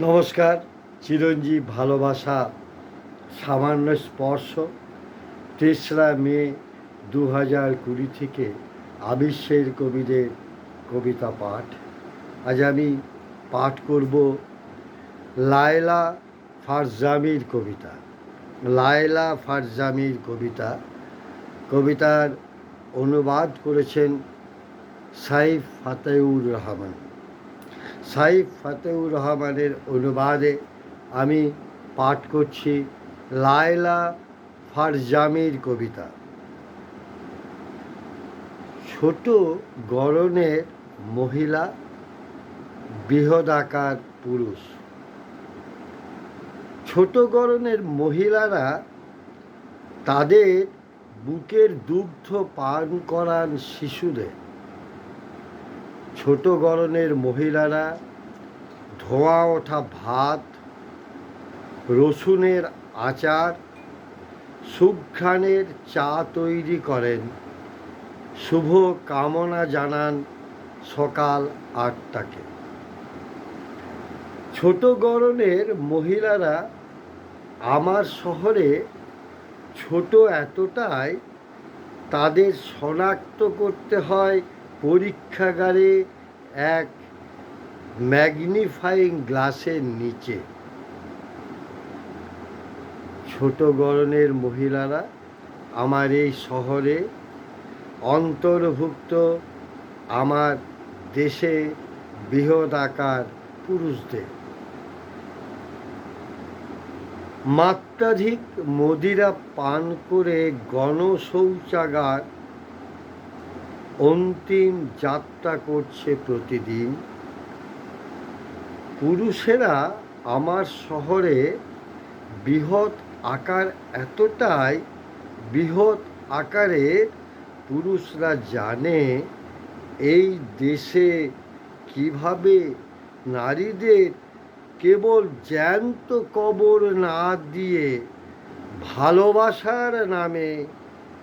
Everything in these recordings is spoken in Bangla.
নমস্কার, চিরঞ্জীব ভালোবাসা, সামান্য স্পর্শ, তেসরা মে দু হাজার কুড়ি থেকে আবিশ্বের কবিদের কবিতা পাঠ। আজ আমি পাঠ করব লায়লা ফারজামির কবিতা। লায়লা ফারজামির কবিতা। কবিতার অনুবাদ করেছেন সাইফ ফাতেউর রহমান। সাইফ ফাতেউর রহমানের অনুবাদে আমি পাঠ করছি লায়লা ফারজামির কবিতা। ছোট গরনের মহিলা, বৃহদাকার পুরুষ। ছোট গরনের মহিলারা তাদের বুকের দুগ্ধ পান করান শিশুদের। ছোট গরনের মহিলারা ধোঁয়া ওঠা ভাত, রসুনের আচার, সুঘ্রাণের চা তৈরি করেন। শুভ কামনা জানান সকাল আটটাকে। ছোট গরনের মহিলারা আমার শহরে ছোট এতটাই তাদের শনাক্ত করতে হয় পরীক্ষাগারে এক ম্যাগনিফাইং গ্লাসের নিচে। ছোট গরনের মহিলারা আমার এই শহরে অন্তর্ভুক্ত আমার দেশে বৃহৎ আকার পুরুষদের। মাত্রাধিক মদিরা পান করে গণশৌচাগার অন্তিম যাত্রা করছে প্রতিদিন। পুরুষেরা আমার শহরে বৃহৎ আকার এতটাই, বৃহৎ আকারে পুরুষরা জানে এই দেশে কীভাবে নারীদের কেবল জ্যান্ত কবর না দিয়ে ভালোবাসার নামে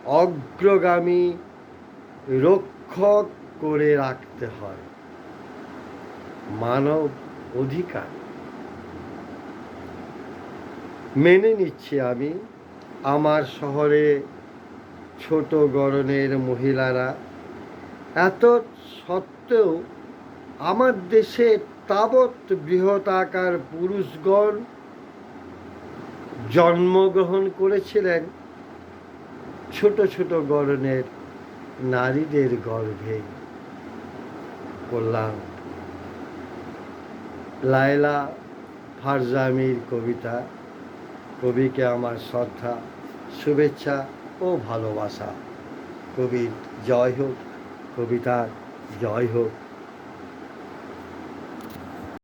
অগ্রগামী রক্ষক করে রাখতে হয়। মানব অধিকার। মেনে নিচ্ছি আমি, আমার শহরে ছোট গরনের মহিলারা, এত সত্ত্বেও আমার দেশে তাবৎ বৃহতাকার পুরুষগণ জন্মগ্রহণ করেছিলেন ছোট ছোট গরনের নারীদের গর্ভে করলাম লায়লা ফারজামির কবিতা, কবিকে আমার শ্রদ্ধা, শুভেচ্ছা ও ভালোবাসা। কবির জয় হোক, কবিতার জয় হোক।